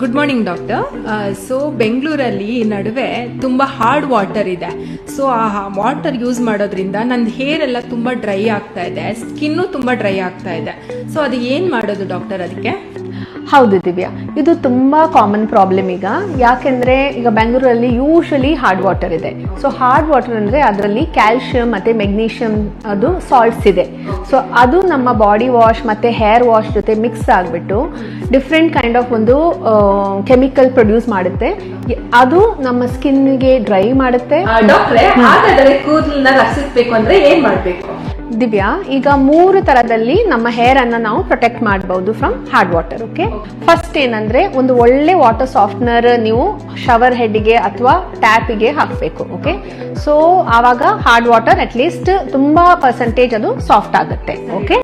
Good morning doctor so ಬೆಂಗಳೂರಲ್ಲಿ ನಡುವೆ ತುಂಬಾ ಹಾರ್ಡ್ ವಾಟರ್ ಇದೆ. ಸೊ ಆ ವಾಟರ್ ಯೂಸ್ ಮಾಡೋದ್ರಿಂದ ನನ್ನ ಹೇರ್ ಎಲ್ಲ ತುಂಬಾ ಡ್ರೈ ಆಗ್ತಾ ಇದೆ. ಸ್ಕಿನ್ನು ತುಂಬಾ ಡ್ರೈ ಆಗ್ತಾ ಇದೆ. ಸೊ ಅದು ಏನ್ ಮಾಡೋದು ಡಾಕ್ಟರ್ ಅದಕ್ಕೆ? ಹೌದು ದಿವ್ಯಾ. ಇದು ತುಂಬಾ ಕಾಮನ್ ಪ್ರಾಬ್ಲಮ್ ಈಗ. ಯಾಕೆಂದ್ರೆ ಈಗ ಬೆಂಗಳೂರಲ್ಲಿ ಯೂಶಲಿ ಹಾರ್ಡ್ ವಾಟರ್ ಇದೆ. ಸೊ ಹಾರ್ಡ್ ವಾಟರ್ ಅಂದ್ರೆ ಅದರಲ್ಲಿ ಕ್ಯಾಲ್ಶಿಯಂ ಮತ್ತೆ ಮೆಗ್ನೀಷಿಯಂ ಅದು ಸಾಲ್ಟ್ಸ್ ಇದೆ. ಸೊ ಅದು ನಮ್ಮ ಬಾಡಿ ವಾಶ್ ಮತ್ತೆ ಹೇರ್ ವಾಶ್ ಜೊತೆ ಮಿಕ್ಸ್ ಆಗಿಬಿಟ್ಟು ಡಿಫ್ರೆಂಟ್ ಕೈಂಡ್ ಆಫ್ ಒಂದು ಕೆಮಿಕಲ್ ಪ್ರೊಡ್ಯೂಸ್ ಮಾಡುತ್ತೆ. ಅದು ನಮ್ಮ ಸ್ಕಿನ್ಗೆ ಡ್ರೈ ಮಾಡುತ್ತೆ. ಡಾಕ್ಟ್ರೆ ಹಾಗಾದರೆ ಕೂದಲನ್ನ ರಕ್ಷಿಸಬೇಕು ಅಂದರೆ ಏನು ಮಾಡ್ಬೇಕು? ದಿವ್ಯಾ ಈಗ ಮೂರು ತರದಲ್ಲಿ ನಮ್ಮ ಹೇರ್ ಅನ್ನ ನಾವು ಪ್ರೊಟೆಕ್ಟ್ ಮಾಡಬಹುದು from hard water okay first ಏನಂದ್ರೆ ಒಂದು ಒಳ್ಳೆ ವಾಟರ್ ಸಾಫ್ಟ್ನರ್ ನೀವು ಶವರ್ ಹೆಡ್ಗೆ ಅಥವಾ ಟ್ಯಾಪಿಗೆ ಹಾಕಬೇಕು ಓಕೆ ಸೊ ಆವಾಗ ಹಾರ್ಡ್ ವಾಟರ್ ಅಟ್ ಲೀಸ್ಟ್ ತುಂಬಾ ಪರ್ಸೆಂಟೇಜ್ ಅದು ಸಾಫ್ಟ್ ಆಗುತ್ತೆ ಓಕೆ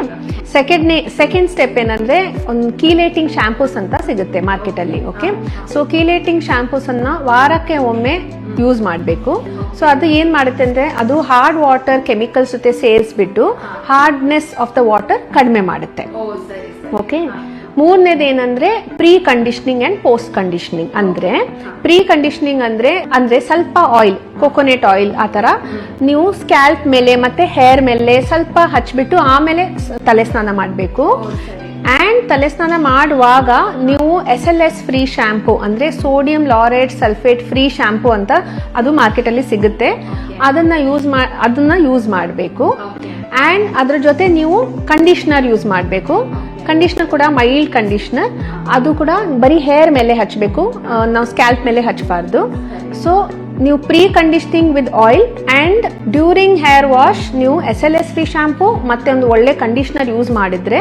ಸೆಕೆಂಡ್ ಸೆಕೆಂಡ್ ಸ್ಟೆಪ್ ಏನಂದ್ರೆ ಒಂದು ಕೀಲೇಟಿಂಗ್ ಶಾಂಪೂಸ್ ಅಂತ ಸಿಗುತ್ತೆ ಮಾರ್ಕೆಟ್ ಅಲ್ಲಿ ಓಕೆ ಸೊ ಕೀಲೇಟಿಂಗ್ ಶಾಂಪೂಸ್ ಅನ್ನ ವಾರಕ್ಕೆ ಒಮ್ಮೆ ಯೂಸ್ ಮಾಡಬೇಕು. ಸೊ ಅದು ಏನ್ ಮಾಡುತ್ತೆ ಅಂದ್ರೆ ಅದು ಹಾರ್ಡ್ ವಾಟರ್ ಕೆಮಿಕಲ್ಸ್ ಜೊತೆ ಸೇರಿಸ್ಬಿಟ್ಟು ಹಾರ್ಡ್ನೆಸ್ ಆಫ್ ದ ವಾಟರ್ ಕಡಿಮೆ ಮಾಡುತ್ತೆ. ಓಕೆ ಮೂರನೇದು ಏನಂದ್ರೆ pre conditioning and post conditioning ಅಂದ್ರೆ ಪ್ರೀ ಕಂಡೀಷನಿಂಗ್ ಅಂದ್ರೆ ಅಂದ್ರೆ ಸ್ವಲ್ಪ ಆಯಿಲ್ ಕೊಕೊನೆಟ್ ಆಯಿಲ್ ಆ ತರ ನೀವು ಸ್ಕ್ಯಾಲ್ಪ್ ಮೇಲೆ ಮತ್ತೆ ಹೇರ್ ಮೇಲೆ ಸ್ವಲ್ಪ ಹಚ್ಬಿಟ್ಟು ಆಮೇಲೆ ತಲೆ ಸ್ನಾನ ಮಾಡಬೇಕು. ಅಂಡ್ ತಲೆ ಸ್ನಾನ ಮಾಡುವಾಗ ನೀವು S L S free shampoo ಅಂದರೆ sodium laureth sulphate free shampoo ಅಂತ ಅದು ಮಾರ್ಕೆಟಲ್ಲಿ ಸಿಗುತ್ತೆ. ಅದನ್ನು ಯೂಸ್ ಮಾ ಅದನ್ನು ಯೂಸ್ ಮಾಡಬೇಕು. ಆ್ಯಂಡ್ ಅದರ ಜೊತೆ ನೀವು ಕಂಡೀಷ್ನರ್ ಯೂಸ್ ಮಾಡಬೇಕು. ಕಂಡೀಷ್ನರ್ ಕೂಡ ಮೈಲ್ಡ್ ಕಂಡೀಷ್ನರ್ ಅದು ಕೂಡ ಬರೀ ಹೇರ್ ಮೇಲೆ ಹಚ್ಚಬೇಕು ನಾವು ಸ್ಕ್ಯಾಲ್ಪ್ ಮೇಲೆ ಹಚ್ಚಬಾರ್ದು ಸೊ ನೀವು pre conditioning with oil and during hair wash ನೀವು S L S P shampoo ಮತ್ತೆ ಒಂದು ಒಳ್ಳೆ ಕಂಡೀಷನರ್ ಯೂಸ್ ಮಾಡಿದ್ರೆ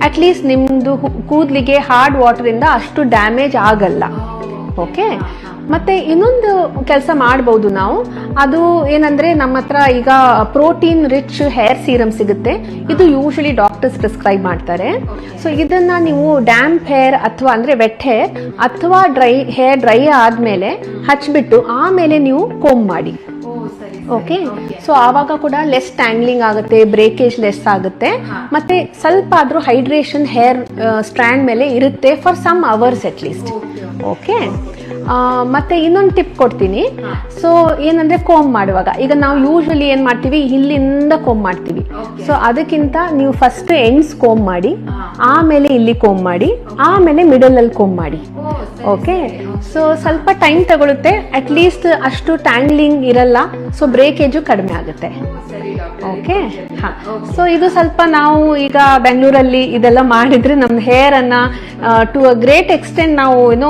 ಅಟ್ ಲೀಸ್ಟ್ ನಿಮ್ದು ಹು- ಕೂದ್ಲಿಗೆ ಹಾರ್ಡ್ ವಾಟರ್ ಇಂದ ಅಷ್ಟು ಡ್ಯಾಮೇಜ್ ಆಗಲ್ಲ. ಓಕೆ ಮತ್ತೆ ಇನ್ನೊಂದು ಕೆಲಸ ಮಾಡಬಹುದು ನಾವು. ಅದು ಏನಂದ್ರೆ ನಮ್ಮ ಹತ್ರ ಈಗ ಪ್ರೋಟೀನ್ ರಿಚ್ ಹೇರ್ ಸೀರಮ್ ಸಿಗುತ್ತೆ. ಇದು ಯೂಶಲಿ ಡಾಕ್ಟರ್ಸ್ ಪ್ರಿಸ್ಕ್ರೈಬ್ ಮಾಡ್ತಾರೆ. ಸೊ ಇದನ್ನ ನೀವು ಡ್ಯಾಂಪ್ ಹೇರ್ ಅಥವಾ ಅಂದ್ರೆ ವೆಟ್ ಹೇರ್ ಅಥವಾ ಡ್ರೈ, ಹೇರ್ ಡ್ರೈ ಆದ್ಮೇಲೆ ಹಚ್ಬಿಟ್ಟು ಆಮೇಲೆ ನೀವು ಕೋಮ್ ಮಾಡಿ. ಓಕೆ ಸೊ ಆವಾಗ ಕೂಡ ಲೆಸ್ ಟ್ಯಾಂಗ್ಲಿಂಗ್ ಆಗುತ್ತೆ ಬ್ರೇಕೇಜ್ ಲೆಸ್ ಆಗುತ್ತೆ. ಮತ್ತೆ ಸ್ವಲ್ಪ ಆದ್ರೂ ಹೈಡ್ರೇಷನ್ ಹೇರ್ ಸ್ಟ್ರ್ಯಾಂಡ್ ಮೇಲೆ ಇರುತ್ತೆ for some hours at least okay ಮತ್ತೆ ಇನ್ನೊಂದು ಟಿಪ್ ಕೊಡ್ತೀನಿ. ಸೊ ಏನಂದ್ರೆ ಕೋಮ್ ಮಾಡುವಾಗ. ಈಗ ನಾವು ಯೂಶಲಿ ಏನ್ ಮಾಡ್ತೀವಿ? ಇಲ್ಲಿಂದ ಕೋಮ್ ಮಾಡ್ತೀವಿ. ಸೊ ಅದಕ್ಕಿಂತ ನೀವು ಫಸ್ಟ್ ಎಂಡ್ಸ್ ಕೋಮ್ ಮಾಡಿ ಆಮೇಲೆ ಇಲ್ಲಿ ಕೋಮ್ ಮಾಡಿ ಆಮೇಲೆ ಮಿಡಲ್ ಅಲ್ಲಿ ಕೋಮ್ ಮಾಡಿ. ಓಕೆ ಸೊ ಸ್ವಲ್ಪ ಟೈಮ್ ತಗೊಳುತ್ತೆ. ಅಟ್ ಲೀಸ್ಟ್ ಅಷ್ಟು ಟ್ಯಾಂಗ್ಲಿಂಗ್ ಇರಲ್ಲ. ಸೊ ಬ್ರೇಕೇಜು ಕಡಿಮೆ ಆಗುತ್ತೆ. ಓಕೆ ಹಾ. ಸೊ ಇದು ಸ್ವಲ್ಪ ನಾವು ಈಗ ಬೆಂಗಳೂರಲ್ಲಿ ಇದೆಲ್ಲ ಮಾಡಿದ್ರೆ ನಮ್ಮ ಹೇರ್ ಅನ್ನ ಟು ಅ ಗ್ರೇಟ್ ಎಕ್ಸ್ಟೆಂಟ್ ನಾವು ಏನೋ